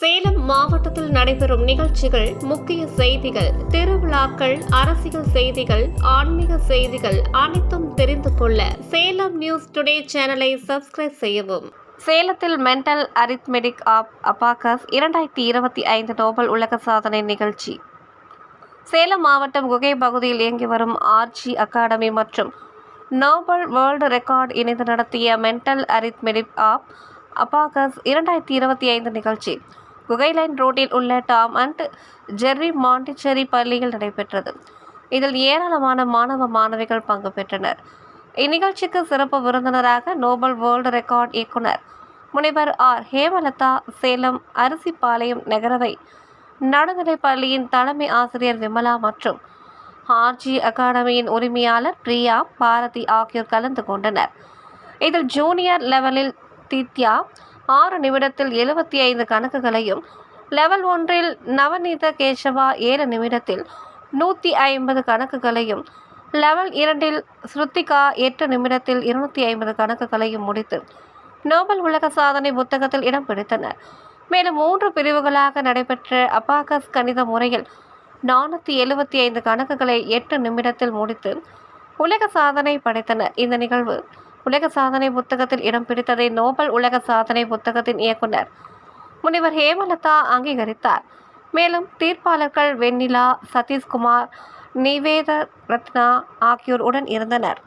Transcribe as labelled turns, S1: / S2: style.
S1: சேலம் மாவட்டத்தில் நடைபெறும் நிகழ்ச்சிகள் முக்கிய செய்திகள் திருவிழாக்கள் அரசியல் செய்திகள் ஆன்மீக செய்திகள் அனைத்தும் தெரிந்து கொள்ள சேலம் நியூஸ் டுடே சேனலை சப்ஸ்கிரைப் செய்யவும். சேலத்தில் மென்டல் அரித்மெடிக் ஆப் அபாகஸ் இரண்டாயிரத்தி இருபத்தி ஐந்து நோபல் உலக சாதனை நிகழ்ச்சி. சேலம் மாவட்டம் குகை பகுதியில் இயங்கி வரும் ஆர்ஜி அகாடமி மற்றும் நோபல் வேர்ல்டு ரெக்கார்ட் இணைந்து நடத்திய மென்டல் அரித்மெடிக் ஆப் அபாகஸ் இரண்டாயிரத்தி இருபத்தி ஐந்து நிகழ்ச்சி. குகைலைன் ரோட்டில் உள்ள டாம் அண்ட் ஜெர்ரி மாண்டிச்சேரி பள்ளியில் நடைபெற்றது. இதில் ஏராளமான மாணவ மாணவிகள் பங்கு பெற்றனர். இந்நிகழ்ச்சிக்கு சிறப்பு விருந்தினராக நோபல் வேர்ல்டு ரெக்கார்ட் இயக்குனர் முனைவர் ஆர். ஹேமலதா சேலம் அரிசிப்பாளையம் நகரவை நடுநிலைப் பள்ளியின் தலைமை ஆசிரியர் விமலா மற்றும் ஆர்ஜி அகாடமியின் உரிமையாளர் பிரியா பாரதி ஆகியோர் கலந்து கொண்டனர். இதில் ஜூனியர் லெவலில் தித்யா ஆறு நிமிடத்தில் எழுபத்தி ஐந்து கணக்குகளையும் லெவல் ஒன்றில் நவநீத கேசவா ஏழு நிமிடத்தில் நூற்றி ஐம்பது கணக்குகளையும் லெவல் இரண்டில் ஸ்ருத்திகா எட்டு நிமிடத்தில் இருநூற்றி ஐம்பது கணக்குகளையும் முடித்து நோபல் உலக சாதனை புத்தகத்தில் இடம் பிடித்தனர். மேலும் மூன்று பிரிவுகளாக நடைபெற்ற அபாகஸ் கணித முறையில் நானூற்றி எழுபத்தி ஐந்து கணக்குகளை எட்டு நிமிடத்தில் முடித்து உலக சாதனை படைத்தனர். இந்த நிகழ்வு உலக சாதனை புத்தகத்தில் இடம் பிடித்ததை நோபல் உலக சாதனை புத்தகத்தின் இயக்குனர் முனிவர் ஹேமலதா அங்கீகரித்தார். மேலும் தீர்ப்பாளர்கள் வெண்ணிலா சதீஷ்குமார் நிவேத ரத்னா ஆகியோர் உடன் இருந்தனர்.